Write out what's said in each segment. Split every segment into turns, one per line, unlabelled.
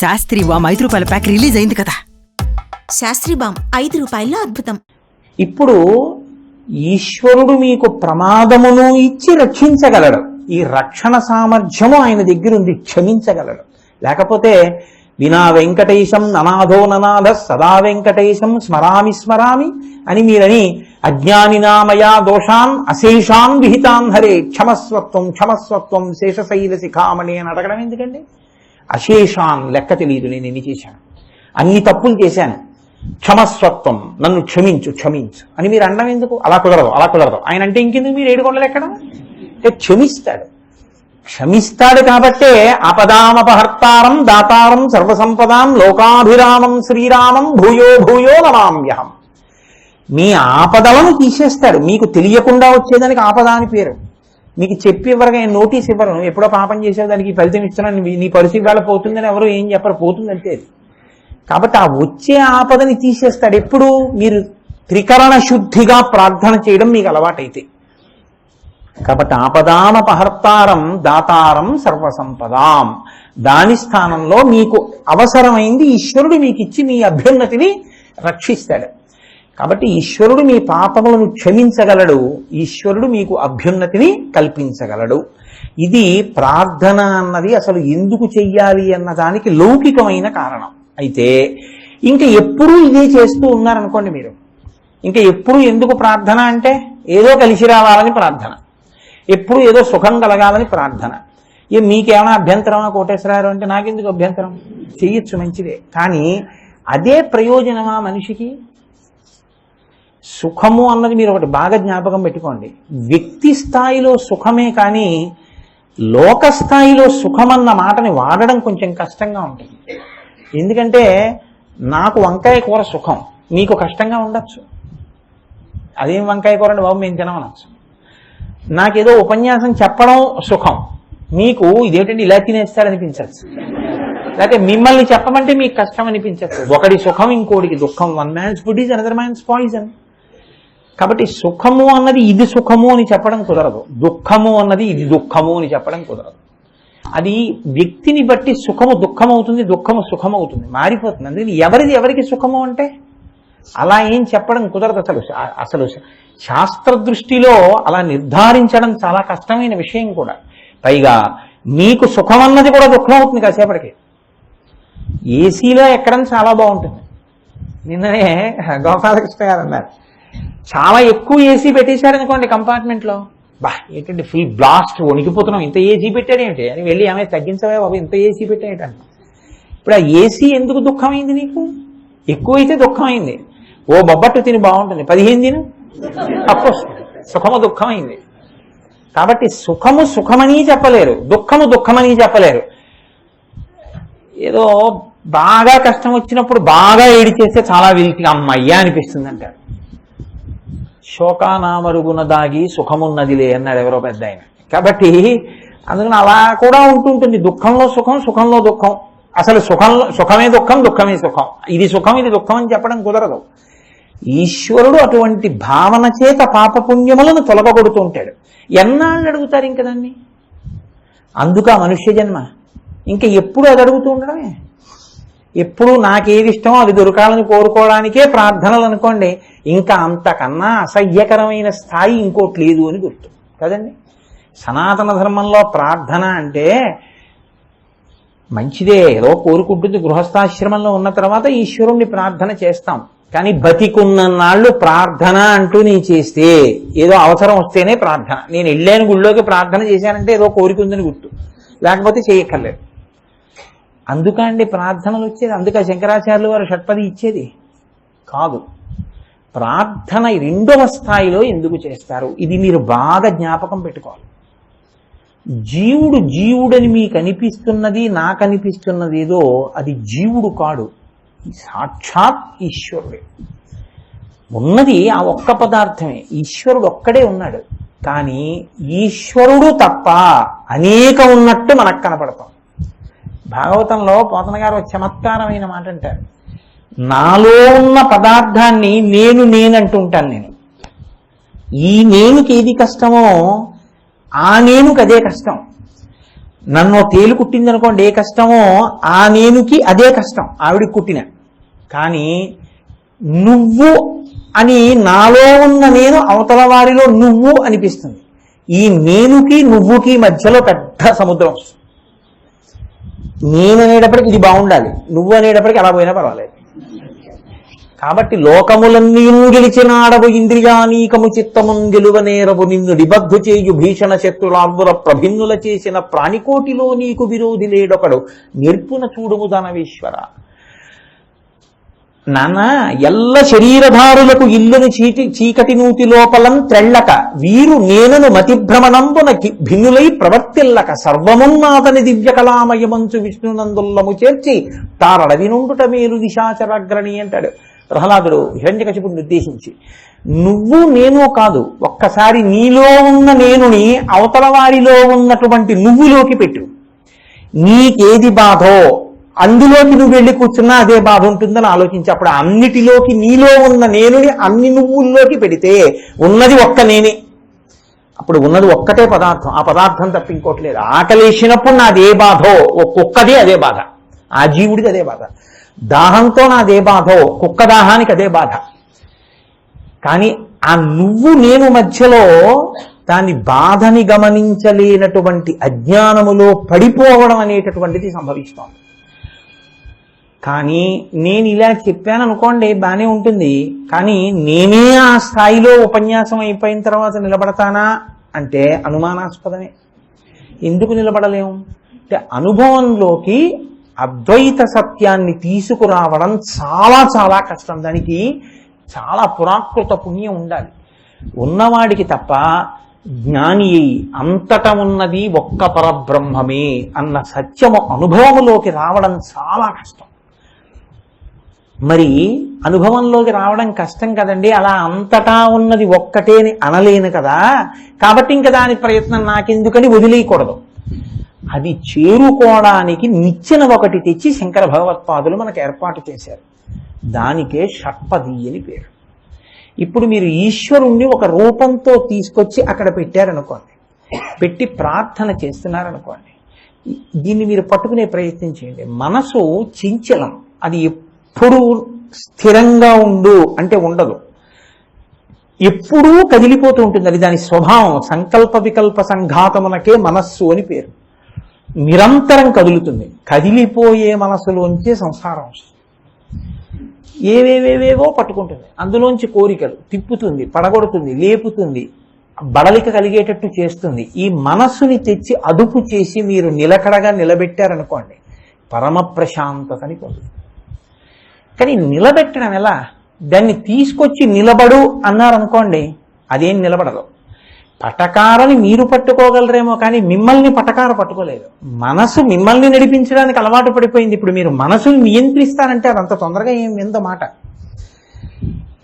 శాస్త్రి వామ్ ఐదు రూపాయల pack release అయింది కదా.
శాస్త్రి బామ్ ఐదు రూపాయల్లో అద్భుతం.
ఇప్పుడు ఈశ్వరుడు మీకు ప్రమాదమును ఇచ్చి రక్షించగలడు. ఈ రక్షణ సామర్థ్యము ఆయన దగ్గర ఉంది క్షమించగలడు. లేకపోతే వినా వెంకటేశం ననాథో ననాథ సదా వెంకటేశం స్మరామి స్మరామి అని మీరని అజ్ఞానినామయా దోషాన్ అశేషాన్ విహితాన్ హరే క్షమస్వత్వం క్షమస్వత్వం శేషశైల శిఖామణి అని అడగడం ఎందుకండి? అశేషాన్ లెక్క తెలియదు నేను ఎన్ని చేశాను? అన్ని తప్పులు చేశాను. క్షమస్వత్వం నన్ను క్షమించు క్షమించు. అని మీరు అనడం ఎందుకు? అలా కుదరదు అలా కుదరదు. ఆయన అంటే ఇంకెందుకు మీరు ఏడుకొండలు ఎక్కడం? అంటే క్షమిస్తాడు. క్షమిస్తాడు కాబట్టే అపదామపహర్తారం దాతారం సర్వసంపదాం లోకాభిరామం శ్రీరామం భూయో భూయో నమామ్యహం. మీ ఆపదలను తీసేస్తాడు. మీకు తెలియకుండా వచ్చేదానికి ఆపద అని పేరు. మీకు చెప్పి ఇవ్వరు నేను నోటీస్ ఇవ్వరు. ఎప్పుడో పాపం చేసేదానికి ఫలితం ఇస్తున్నాను నీ- పరిస్థితి వేళ పోతుందని ఎవరు ఏం చెప్పరు పోతుందంటే అంతే. కాబట్టి ఆ వచ్చే ఆపదని తీసేస్తాడు ఎప్పుడు? మీరు త్రికరణ శుద్ధిగా ప్రార్థన చేయడం మీకు అలవాటైతే. కాబట్టి ఆపదామపహర్తారం దాతారం సర్వసంపదాం. దాని స్థానంలో మీకు అవసరమైంది ఈశ్వరుడు మీకు ఇచ్చి మీ అభ్యున్నతిని రక్షిస్తాడు. కాబట్టి ఈశ్వరుడు మీ పాపములను క్షమించగలడు. ఈశ్వరుడు మీకు అభ్యున్నతిని కల్పించగలడు. ఇది ప్రార్థన అన్నది అసలు ఎందుకు చెయ్యాలి అన్న దానికి లౌకికమైన కారణం. అయితే ఇంకా ఎప్పుడూ ఇదే చేస్తూ ఉన్నారనుకోండి మీరు. ఇంకా ఎప్పుడు ఎందుకు ప్రార్థన అంటే ఏదో కలిసి రావాలని ప్రార్థన. ఎప్పుడు ఏదో సుఖం కలగాలని ప్రార్థన. ఏ మీకేమైనా అభ్యంతరమా కోటేశ్వరారు అంటే నాకెందుకు అభ్యంతరం? చెయ్యొచ్చు మంచిదే. కానీ అదే ప్రయోజనమా మనిషికి? సుఖము అన్నది మీరు ఒకటి బాగా జ్ఞాపకం పెట్టుకోండి. వ్యక్తి స్థాయిలో సుఖమే కానీ లోక స్థాయిలో సుఖమన్న మాటని వాడడం కొంచెం కష్టంగా ఉంటుంది. ఎందుకంటే నాకు వంకాయ కూర సుఖం. మీకు కష్టంగా ఉండొచ్చు. అదేం వంకాయ కూర అంటే బాబు? మేము తినమనొచ్చు నాకేదో ఉపన్యాసం చెప్పడం సుఖం. మీకు ఇదేంటంటే ఇలా తినేస్తారనిపించచ్చు. లేకపోతే మిమ్మల్ని చెప్పమంటే మీకు కష్టం అనిపించచ్చు. ఒకటి సుఖం ఇంకోటికి దుఃఖం. One man's food is another man's poison కాబట్టి సుఖము అన్నది ఇది సుఖము అని చెప్పడం కుదరదు. దుఃఖము అన్నది ఇది దుఃఖము అని చెప్పడం కుదరదు. అది వ్యక్తిని బట్టి సుఖము దుఃఖం అవుతుంది దుఃఖము సుఖం అవుతుంది మారిపోతుంది. అందుకని ఎవరిది ఎవరికి సుఖము అంటే? అలా ఏం చెప్పడం కుదరదు అసలు. అసలు శాస్త్ర దృష్టిలో అలా నిర్ధారించడం చాలా కష్టమైన విషయం కూడా. పైగా నీకు సుఖం అన్నది కూడా దుఃఖం అవుతుంది కాసేపటికి. ఏసీలో ఎక్కడం చాలా బాగుంటుంది. నిన్ననే గోపాలకృష్ణ గారు అన్నారు. చాలా ఎక్కువ ఏసీ పెట్టేశారనుకోండి కంపార్ట్మెంట్లో. బా ఏంటంటే ఫుల్ బ్లాస్ట్ వణికిపోతున్నాం. ఇంత ఏసీ పెట్టాడేమిటి అని వెళ్ళి ఆమె తగ్గించవే బాబు ఇంత ఏసీ పెట్టాడట ఇప్పుడు ఆ ఏసీ ఎందుకు దుఃఖమైంది నీకు? ఎక్కువైతే దుఃఖమైంది. ఓ బొబ్బట్టు తిని బాగుంటుంది. పదిహేను తిను. తప్పు సుఖము దుఃఖమైంది. కాబట్టి సుఖము సుఖమని చెప్పలేరు. దుఃఖము దుఃఖమని చెప్పలేరు. ఏదో బాగా కష్టం వచ్చినప్పుడు బాగా ఏడి చేస్తే చాలా వీరికి అమ్మయ్యా అనిపిస్తుంది అంటారు శోకానామరుగున దాగి సుఖమున్నదిలే అన్నాడు ఎవరో పెద్ద ఆయన. కాబట్టి అందుకని అలా కూడా ఉంటుంటుంది. దుఃఖంలో సుఖం సుఖంలో దుఃఖం. అసలు సుఖంలో సుఖమే దుఃఖం దుఃఖమే సుఖం. ఇది సుఖం ఇది దుఃఖం అని చెప్పడం కుదరదు. ఈశ్వరుడు అటువంటి భావన చేత పాపపుణ్యములను తొలగగొడుతూ ఉంటాడు. ఎన్నాళ్ళు అడుగుతారు ఇంక దాన్ని? అందుక మనుష్య జన్మ. ఇంకా ఎప్పుడు అది అడుగుతూ ఉండడమే. ఎప్పుడు నాకేది ఇష్టమో అది దొరకాలని కోరుకోవడానికే ప్రార్థనలు అనుకోండి. ఇంకా అంతకన్నా అసహ్యకరమైన స్థాయి ఇంకోటి లేదు అని గుర్తు. కదండి? సనాతన ధర్మంలో ప్రార్థన అంటే మంచిదే. ఏదో కోరుకుంటుంది గృహస్థాశ్రమంలో ఉన్న తర్వాత ఈశ్వరుణ్ణి ప్రార్థన చేస్తాం. కానీ బతికున్న నాళ్ళు ప్రార్థన అంటూ నేను చేస్తే ఏదో అవసరం వస్తేనే ప్రార్థన. నేను వెళ్ళాను గుళ్ళోకి ప్రార్థన చేశానంటే ఏదో కోరిక ఉందని గుర్తు. లేకపోతే చేయక్కర్లేదు. అందుకండి ప్రార్థనలు వచ్చేది? అందుకే శంకరాచార్యులు వారు షట్పది ఇచ్చేది? కాదు. ప్రార్థన రెండవ స్థాయిలో ఎందుకు చేస్తారు? ఇది మీరు బాగా జ్ఞాపకం పెట్టుకోవాలి. జీవుడు జీవుడని మీకు అనిపిస్తున్నది నాకు అనిపిస్తున్నది ఏదో అది జీవుడు కాడు. సాక్షాత్ ఈశ్వరుడే. ఉన్నది ఆ ఒక్క పదార్థమే. ఈశ్వరుడు ఒక్కడే ఉన్నాడు. కానీ ఈశ్వరుడు తప్ప అనేక ఉన్నట్టు మనకు కనపడతాం. భాగవతంలో పోతన గారు చమత్కారమైన మాట అంటారు నాలో ఉన్న పదార్థాన్ని నేను నేనంటుంటాను నేను. ఈ నేనుకి ఏది కష్టమో ఆ నేనుకి అదే కష్టం. నన్ను తేలు కుట్టింది అనుకోండి ఏ కష్టమో ఆ నేనుకి అదే కష్టం. ఆవిడికి కుట్టిన. కానీ నువ్వు అని నాలో ఉన్న నేను అవతల వారిలో నువ్వు అనిపిస్తుంది. ఈ నేనుకి నువ్వుకి మధ్యలో పెద్ద సముద్రం. నేను అనేటప్పటికి ఇది బాగుండాలి. నువ్వు అనేటప్పటికి అలా పోయినా పర్వాలేదు. కాబట్టి లోకములన్నీ గెలిచినాడవు ఇంద్రియానీకము చిత్తమున్ గెలువనేరవు నిన్ను నిబద్ధు చేయు భీషణ శత్రులార్బుల ప్రభిన్నుల చేసిన ప్రాణికోటిలో నీకు విరోధి లేడొకడు. నిర్పున చూడుము ధనవీశ్వర. నాన్న ఎల్ల శరీరధారులకు ఇల్లుని చీటి చీకటి నూతి లోపలం త్రెళ్ళక వీరు నేనును మతిభ్రమణంబున కి- భిన్నులై ప్రవర్తిల్లక సర్వమున్నాతని దివ్య కళామయమంచు విష్ణునందుల్లము చేర్చి తారడవి నుండుట మేలు దిశాచరగ్రణి అంటాడు. ప్రహ్లాదుడు హిరణ్యకశిపుడిని ఉద్దేశించి నువ్వు నేను కాదు ఒక్కసారి నీలో ఉన్న నేనుని అవతల వారిలో ఉన్నటువంటి నువ్వులోకి పెట్టు. నీకేది బాధో అందులోకి నువ్వు వెళ్ళి కూర్చున్నా అదే బాధ ఉంటుందని ఆలోచించి అప్పుడు అన్నిటిలోకి నీలో ఉన్న నేనుని అన్ని నువ్వుల్లోకి పెడితే ఉన్నది ఒక్క నేనే. అప్పుడు ఉన్నది ఒక్కటే పదార్థం ఆ పదార్థం తప్ప ఇంకోటి లేదు. ఆకలేసినప్పుడు నాది ఏ బాధో ఒక్కొక్కది అదే బాధ. ఆ జీవుడికి అదే బాధ. దాహంతో నాదే బాధో కుక్క దాహానికి అదే బాధ. కానీ ఆ నువ్వు నేను మధ్యలో దాని బాధని గమనించలేనటువంటి అజ్ఞానములో పడిపోవడం అనేటటువంటిది సంభవిస్తోంది. కానీ నేను ఇలా చెప్పాను అనుకోండి బాగానే ఉంటుంది. కానీ నేనే ఆ స్థాయిలో ఉపన్యాసం అయిపోయిన తర్వాత నిలబడతానా అంటే అనుమానాస్పదమే. ఎందుకు నిలబడలేము? అంటే అనుభవంలోకి అద్వైత సత్యాన్ని తీసుకురావడం చాలా చాలా కష్టం. దానికి చాలా పురాకృత పుణ్యం ఉండాలి. ఉన్నవాడికి తప్ప జ్ఞాని అంతటా అంతట ఉన్నది ఒక్క పరబ్రహ్మమే అన్న సత్యము అనుభవములోకి రావడం చాలా కష్టం. మరి అనుభవంలోకి రావడం కష్టం కదండి. అలా అంతటా ఉన్నది ఒక్కటే అని అనలేను కదా. కాబట్టి ఇంకా దాని ప్రయత్నం నాకెందుకని వదిలేయకూడదు. అది చేరుకోవడానికి నిచ్చెన ఒకటి తెచ్చి శంకర భగవత్పాదులు మనకు ఏర్పాటు చేశారు. దానికే షట్పది అని పేరు. ఇప్పుడు మీరు ఈశ్వరుణ్ణి ఒక రూపంతో తీసుకొచ్చి అక్కడ పెట్టారనుకోండి. పెట్టి ప్రార్థన చేస్తున్నారనుకోండి. దీన్ని మీరు పట్టుకునే ప్రయత్నం చేయండి. మనసు చించలం అది ఎప్పుడూ స్థిరంగా ఉండు అంటే ఉండదు. ఎప్పుడూ కదిలిపోతూ ఉంటుంది. అది దాని స్వభావం సంకల్ప వికల్ప సంఘాతమునకే మనస్సు అని పేరు. నిరంతరం కదులుతుంది. కదిలిపోయే మనసులోంచే సంసారం వస్తుంది. ఏవేవేవేవో పట్టుకుంటుంది. అందులోంచి కోరికలు తిప్పుతుంది పడగొడుతుంది లేపుతుంది బడలిక కలిగేటట్టు చేస్తుంది. ఈ మనస్సుని తెచ్చి అదుపు చేసి మీరు నిలకడగా నిలబెట్టారనుకోండి పరమ ప్రశాంతతని పొందుతుంది కానీ నిలబెట్టడం ఎలా? దాన్ని తీసుకొచ్చి నిలబడు అన్నారనుకోండి అదేం నిలబడదు. పటకారని మీరు పట్టుకోగలరేమో కానీ మిమ్మల్ని పటకార పట్టుకోలేదు. మనసు మిమ్మల్ని నడిపించడానికి అలవాటు పడిపోయింది. ఇప్పుడు మీరు మనసుని నియంత్రిస్తారంటే అంత తొందరగా ఏం వింద మాట.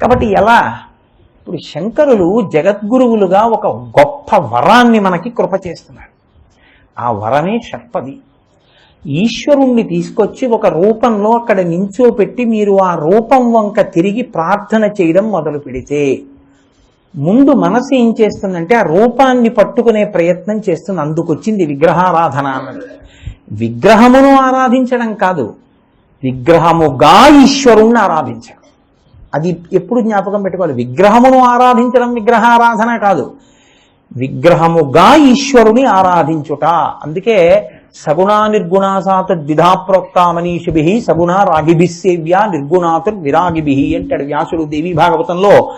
కాబట్టి ఎలా? ఇప్పుడు శంకరులు జగద్గురువులుగా ఒక గొప్ప వరాన్ని మనకి కృప చేస్తున్నారు. ఆ వరమే షట్పది ఈశ్వరుణ్ణి తీసుకొచ్చి ఒక రూపంలో అక్కడ నించోపెట్టి మీరు ఆ రూపం వంక తిరిగి ప్రార్థన చేయడం మొదలు పెడితే ముందు మనసు ఏం చేస్తుందంటే ఆ రూపాన్ని పట్టుకునే ప్రయత్నం చేస్తుంది. అందుకొచ్చింది విగ్రహారాధన అన్నది. విగ్రహమును ఆరాధించడం కాదు. విగ్రహముగా ఈశ్వరుణ్ణి ఆరాధించడం. అది ఎప్పుడు జ్ఞాపకం పెట్టుకోవాలి? విగ్రహమును ఆరాధించడం విగ్రహారాధన కాదు. విగ్రహముగా ఈశ్వరుని ఆరాధించుట. అందుకే సగుణా నిర్గుణాసాత ద్విధా ప్రోక్త మనీషిభి సగుణ రాగిభిసేవ్య నిర్గుణాతుర్ విరాగిభి అంటాడు వ్యాసుడు దేవి భాగవతంలో.